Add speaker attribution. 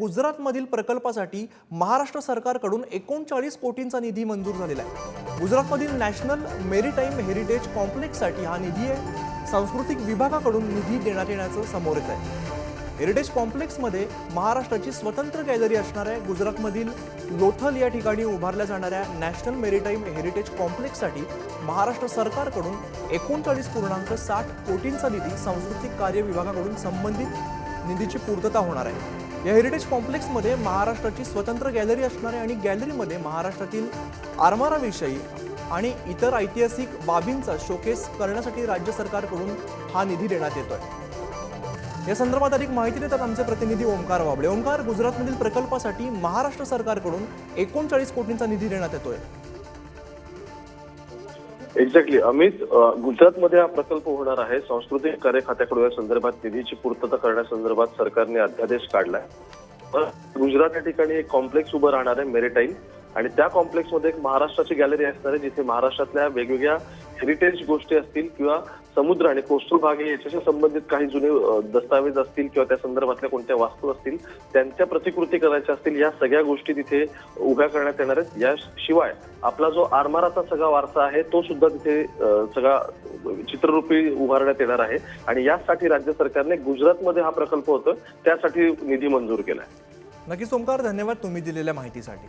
Speaker 1: गुजरातमधील प्रकल्पासाठी महाराष्ट्र सरकारकडून एकोणचाळीस कोटींचा निधी मंजूर झालेला आहे. गुजरातमधील नॅशनल मेरीटाईम हेरिटेज कॉम्प्लेक्ससाठी हा निधी आहे. सांस्कृतिक विभागाकडून निधी देण्यात येण्याचं समोर येत आहे. हेरिटेज कॉम्प्लेक्समध्ये महाराष्ट्राची स्वतंत्र गॅलरी असणार आहे. गुजरातमधील लोथल या ठिकाणी उभारल्या जाणाऱ्या नॅशनल मेरीटाईम हेरिटेज कॉम्प्लेक्ससाठी महाराष्ट्र सरकारकडून एकोणचाळीस पूर्णांक साठ कोटींचा निधी सांस्कृतिक कार्य विभागाकडून संबंधित निधीची पूर्तता होणार आहे. या हेरिटेज कॉम्प्लेक्समध्ये महाराष्ट्राची स्वतंत्र गॅलरी असणार आहे आणि गॅलरीमध्ये महाराष्ट्रातील आरमाराविषयी आणि इतर ऐतिहासिक बाबींचा शोकेस करण्यासाठी राज्य सरकारकडून हा निधी देण्यात येतोय. या संदर्भात अधिक माहिती देतात आमचे प्रतिनिधी ओंकार वाबळे ओंकार गुजरातमधील प्रकल्पासाठी महाराष्ट्र सरकारकडून एकोणचाळीस कोटींचा निधी देण्यात येतोय.
Speaker 2: एक्झॅक्टली अमित गुजरातमध्ये हा प्रकल्प होणार आहे. सांस्कृतिक कार्य खात्याकडून या संदर्भात निधीची पूर्तता करण्यासंदर्भात सरकारने अध्यादेश काढलाय. गुजरात या ठिकाणी एक कॉम्प्लेक्स उभं राहणार आहे मेरीटाईम आणि त्या कॉम्प्लेक्समध्ये एक महाराष्ट्राची गॅलरी असणार आहे जिथे महाराष्ट्रातल्या वेगवेगळ्या हेरिटेज गोष्टी असतील किंवा समुद्र आणि कोस्टल भाग याच्याशी संबंधित काही जुने दस्तावेज असतील किंवा त्या संदर्भातल्या कोणत्या वास्तू असतील त्यांच्या प्रतिकृती करायच्या असतील या सगळ्या गोष्टी तिथे उभ्या करण्यात येणार आहेत. याशिवाय आपला जो आरमाराचा सगळा वारसा आहे तो सुद्धा तिथे सगळा चित्ररूपी उभारण्यात येणार आहे. आणि यासाठी राज्य सरकारने गुजरातमध्ये हा प्रकल्प होतो त्यासाठी निधी मंजूर केला आहे
Speaker 1: नक्कीच ओंकार धन्यवाद तुम्ही दिलेल्या माहितीसाठी.